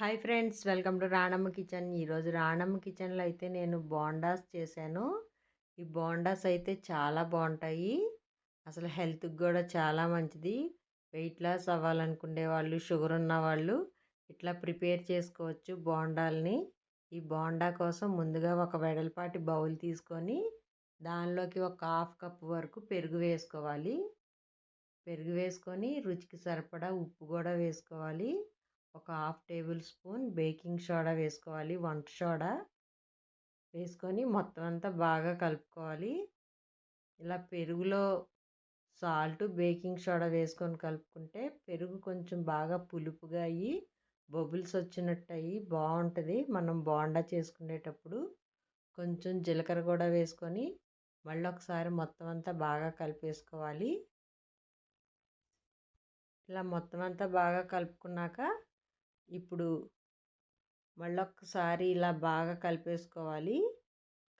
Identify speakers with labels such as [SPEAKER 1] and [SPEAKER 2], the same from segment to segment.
[SPEAKER 1] Hi friends welcome to Ranamma kitchen. ఈరోజు రాణమ్మ కిచెన్లో అయితే నేను బోండాస్ చేశాను. ఈ బోండాస్ అయితే చాలా బాగుంటాయి. అసలు హెల్త్కి కూడా చాలా మంచిది. వెయిట్ లాస్ అవ్వాలనుకునే వాళ్ళు షుగర్ ఉన్న వాళ్ళు ఇట్లా ప్రిపేర్ చేసుకోవచ్చు బోండాల్ని. ఈ బోండా కోసం ముందుగా ఒక వెడల్పాటి బౌల్ తీసుకొని దానిలోకి ఒక హాఫ్ కప్ వరకు పెరుగు వేసుకోవాలి. పెరుగు వేసుకొని రుచికి సరిపడా ఉప్పు కూడా వేసుకోవాలి. ఒక half tablespoon baking soda వేసుకోవాలి. వంట సోడా వేసుకొని మొత్తం అంతా బాగా కలుపుకోవాలి. ఇలా పెరుగులో సాల్ట్ బేకింగ్ సోడా వేసుకొని కలుపుకుంటే పెరుగు కొంచెం బాగా పులుపుగా అయ్యి బబుల్స్ వచ్చినట్టు అయ్యి బాగుంటుంది. మనం బోండా చేసుకునేటప్పుడు కొంచెం జీలకర్ర కూడా వేసుకొని మళ్ళీ ఒకసారి మొత్తం అంతా బాగా కలిపేసుకోవాలి. ఇలా మొత్తం అంతా బాగా కలుపుకున్నాక ఇప్పుడు మళ్ళీ ఒక్కసారి ఇలా బాగా కలిపేసుకోవాలి.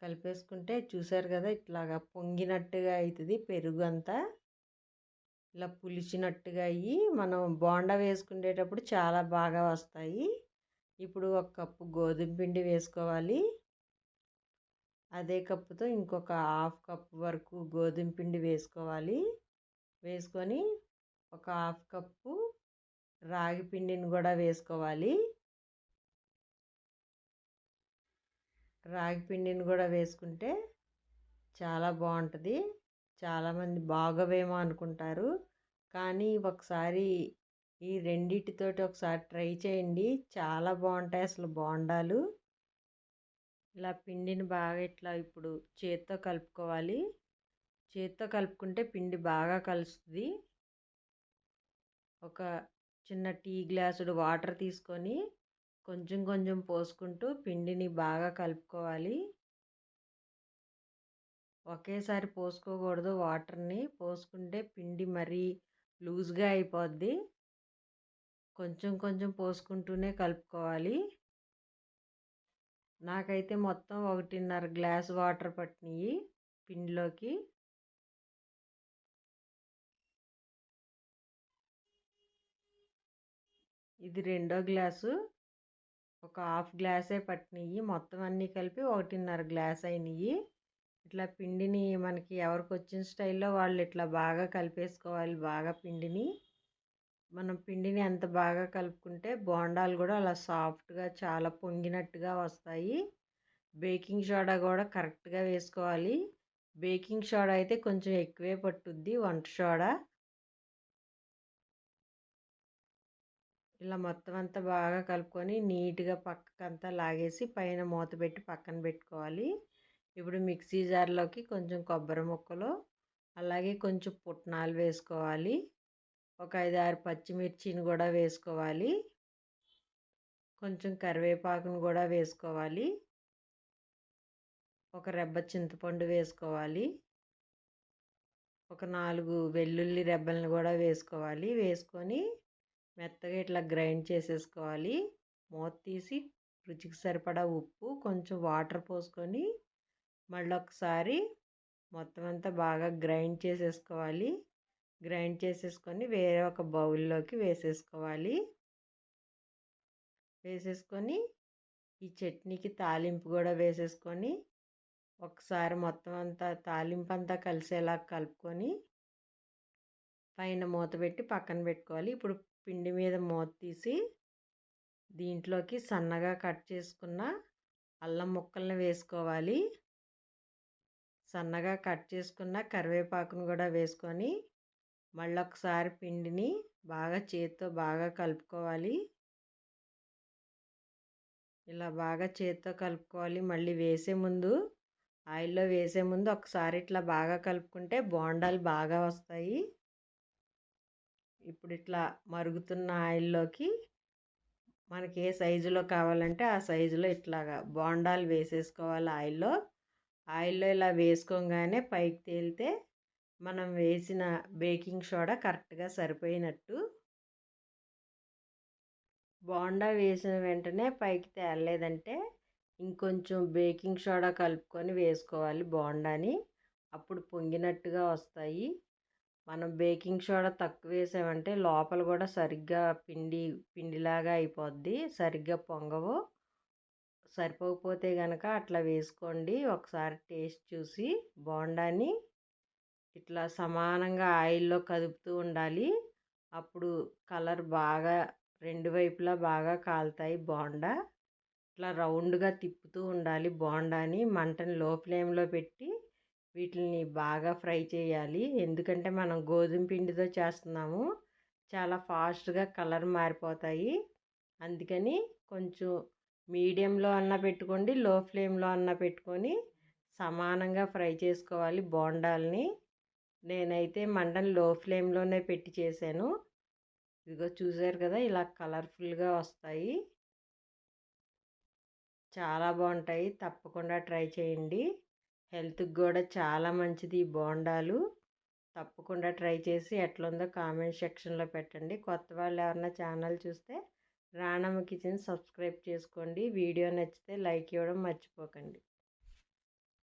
[SPEAKER 1] కలిపేసుకుంటే చూసారు కదా ఇట్లాగా పొంగినట్టుగా అవుతుంది పెరుగు అంతా ఇలా పులిచినట్టుగా అయ్యి మనం బోండా వేసుకునేటప్పుడు చాలా బాగా వస్తాయి. ఇప్పుడు ఒక కప్పు గోధుమ పిండి వేసుకోవాలి. అదే కప్పుతో ఇంకొక హాఫ్ కప్ వరకు గోధుమ పిండి వేసుకోవాలి. వేసుకొని ఒక హాఫ్ కప్పు రాగి పిండిని కూడా వేసుకోవాలి. రాగి పిండిని కూడా వేసుకుంటే చాలా బాగుంటుంది. చాలామంది బాగోవేమో అనుకుంటారు. కానీ ఒకసారి ఈ రెండిటితోటి ఒకసారి ట్రై చేయండి. చాలా బాగుంటాయి అసలు బోండాలు. ఇలా పిండిని బాగా ఇట్లా ఇప్పుడు చేత్తో కలుపుకోవాలి. చేత్తో కలుపుకుంటే పిండి బాగా కలుస్తుంది. ఒక చిన్న టీ గ్లాసుడు వాటర్ తీసుకొని కొంచెం కొంచెం పోసుకుంటూ పిండిని బాగా కలుపుకోవాలి. ఒకేసారి పోసుకోకూడదు వాటర్ని. పోసుకుంటే పిండి మరీ లూజ్గా అయిపోద్ది. కొంచెం కొంచెం పోసుకుంటూనే కలుపుకోవాలి. నాకైతే మొత్తం ఒకటిన్నర గ్లాస్ వాటర్ పట్టినాయి పిండిలోకి. ఇది రెండో గ్లాసు. ఒక హాఫ్ గ్లాసే పట్టినాయి మొత్తం అన్నీ కలిపి ఒకటిన్నర గ్లాస్ అయినాయి ఇట్లా పిండిని మనకి ఎవరికి వచ్చిన స్టైల్లో వాళ్ళు ఇట్లా బాగా కలిపేసుకోవాలి బాగా పిండిని. మనం పిండిని ఎంత బాగా కలుపుకుంటే బోండాలు కూడా అలా సాఫ్ట్గా చాలా పొంగినట్టుగా వస్తాయి. బేకింగ్ సోడా కూడా కరెక్ట్గా వేసుకోవాలి. బేకింగ్ సోడా అయితే కొంచెం ఎక్కువే పట్టుద్ది వంట సోడా. ఇలా మొత్తం అంతా బాగా కలుపుకొని నీట్గా పక్కకంతా లాగేసి పైన మూత పెట్టి పక్కన పెట్టుకోవాలి. ఇప్పుడు మిక్సీ జార్లోకి కొంచెం కొబ్బరి ముక్కలు అలాగే కొంచెం పుట్నాలు వేసుకోవాలి. ఒక ఐదు ఆరు పచ్చిమిర్చిని కూడా వేసుకోవాలి. కొంచెం కరివేపాకును కూడా వేసుకోవాలి. ఒక రెబ్బ చింతపండు వేసుకోవాలి. ఒక నాలుగు వెల్లుల్లి రెబ్బలను కూడా వేసుకోవాలి. వేసుకొని మెత్తగా ఇట్లా గ్రైండ్ చేసేసుకోవాలి. మూత తీసి రుచికి సరిపడా ఉప్పు కొంచెం వాటర్ పోసుకొని మళ్ళీ ఒకసారి మొత్తం అంతా బాగా గ్రైండ్ చేసేసుకోవాలి. గ్రైండ్ చేసేసుకొని వేరే ఒక బౌల్లోకి వేసేసుకోవాలి. వేసేసుకొని ఈ చట్నీకి తాలింపు కూడా వేసేసుకొని ఒకసారి మొత్తం అంతా తాలింపు అంతా కలిసేలా కలుపుకొని పైన మూత పెట్టి పక్కన పెట్టుకోవాలి. ఇప్పుడు పిండి మీద మూత తీసి దీంట్లోకి సన్నగా కట్ చేసుకున్న అల్లం ముక్కల్ని వేసుకోవాలి. సన్నగా కట్ చేసుకున్న కరివేపాకును కూడా వేసుకొని మళ్ళీ ఒకసారి పిండిని బాగా చేతితో బాగా కలుపుకోవాలి. ఇలా బాగా చేతితో కలుపుకోవాలి. మళ్ళీ వేసే ముందు ఆయిల్లో వేసే ముందు ఒకసారి ఇట్లా బాగా కలుపుకుంటే బోండాలు బాగా వస్తాయి. ఇప్పుడు ఇట్లా మరుగుతున్న ఆయిల్లోకి మనకి ఏ సైజులో కావాలంటే ఆ సైజులో ఇట్లాగా బోండాలు వేసేసుకోవాలి ఆయిల్లో. ఆయిల్లో ఇలా వేసుకోగానే పైకి తేలితే మనం వేసిన బేకింగ్ సోడా కరెక్ట్గా సరిపోయినట్టు. బోండా వేసిన వెంటనే పైకి తేలలేదంటే ఇంకొంచెం బేకింగ్ సోడా కలుపుకొని వేసుకోవాలి బోండాని. అప్పుడు పొంగినట్టుగా వస్తాయి. మనం బేకింగ్ సోడా తక్కువ వేసామంటే లోపల కూడా సరిగ్గా పిండి పిండిలాగా అయిపోద్ది. సరిగ్గా పొంగవు. సరిపోకపోతే కనుక అట్లా వేసుకోండి. ఒకసారి టేస్ట్ చూసి బోండాని ఇట్లా సమానంగా ఆయిల్లో కదుపుతూ ఉండాలి. అప్పుడు కలర్ బాగా రెండు వైపులా బాగా కాలుతాయి బోండా. ఇట్లా రౌండ్గా తిప్పుతూ ఉండాలి బోండాని. మంటని లో ఫ్లేమ్లో పెట్టి వీటిని బాగా ఫ్రై చేయాలి. ఎందుకంటే మనం గోధుమ పిండితో చేస్తున్నాము. చాలా ఫాస్ట్గా కలర్ మారిపోతాయి. అందుకని కొంచెం మీడియంలో అన్న పెట్టుకోండి లో ఫ్లేమ్లో అన్న పెట్టుకొని సమానంగా ఫ్రై చేసుకోవాలి బోండాల్ని. నేనైతే మండని లో ఫ్లేమ్లోనే పెట్టి చేశాను. ఇదిగో చూసారు కదా ఇలా కలర్ఫుల్గా వస్తాయి. చాలా బాగుంటాయి. తప్పకుండా ట్రై చేయండి. హెల్త్కి కూడా చాలా మంచిది ఈ బోండాలు. తప్పకుండా ట్రై చేసి ఎట్లుందో కామెంట్ సెక్షన్లో పెట్టండి. కొత్త వాళ్ళు ఎవరన్నా ఛానల్ చూస్తే రాణమ్మ కిచెన్ సబ్స్క్రైబ్ చేసుకోండి. వీడియో నచ్చితే లైక్ ఇవ్వడం మర్చిపోకండి.